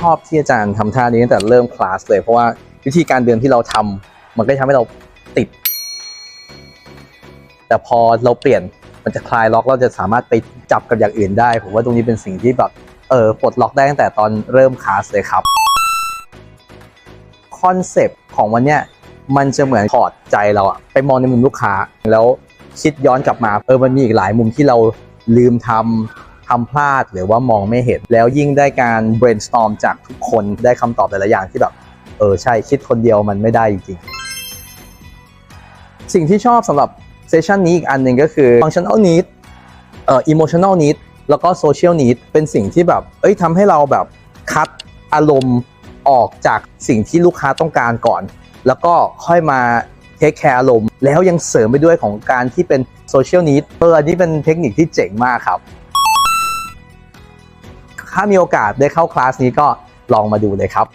ชอบที่อาจารย์ทำท่านี้ตั้งแต่เริ่มคลาสเลย เพราะว่าวิธีการเดินที่เราทำมันก็ทำให้เราติด แต่พอเราเปลี่ยนมันจะคลายล็อกเราจะสามารถไปจับกับอย่างอื่นได้ ผมว่าตรงนี้เป็นสิ่งที่แบบเออปลดล็อกได้ตั้งแต่ตอนเริ่มคลาสเลยครับคอนเซปต์ของวันเนี้ยมันจะเหมือนถอดใจเราอะไปมองในมุมลูกค้า แล้วคิดย้อนกลับมาเออมันมีอีกหลายมุมที่เราลืมทำ ทำพลาดหรือว่ามองไม่เห็น แล้วยิ่งได้การ brainstorm จากทุกคนได้คำตอบแต่ละอย่างที่แบบ เออ ใช่คิดคนเดียวมันไม่ได้จริงสิ่งที่ชอบสำหรับเซสชันนี้อีกอันหนึ่งก็คือ functional need เอ่อ emotional need แล้วก็ social need เป็นสิ่งที่แบบ เอ้ยทำให้เราแบบคัดอารมณ์ออกจากสิ่งที่ลูกค้าต้องการก่อน แล้วก็ค่อยมาเทคแคร์อารมณ์ แล้วยังเสริมไปด้วยของการที่เป็น social need เอออันนี้เป็นเทคนิคที่เจ๋งมากครับ ถ้ามีโอกาสได้เข้าคลาสนี้ก็ลองมาดูเลยครับ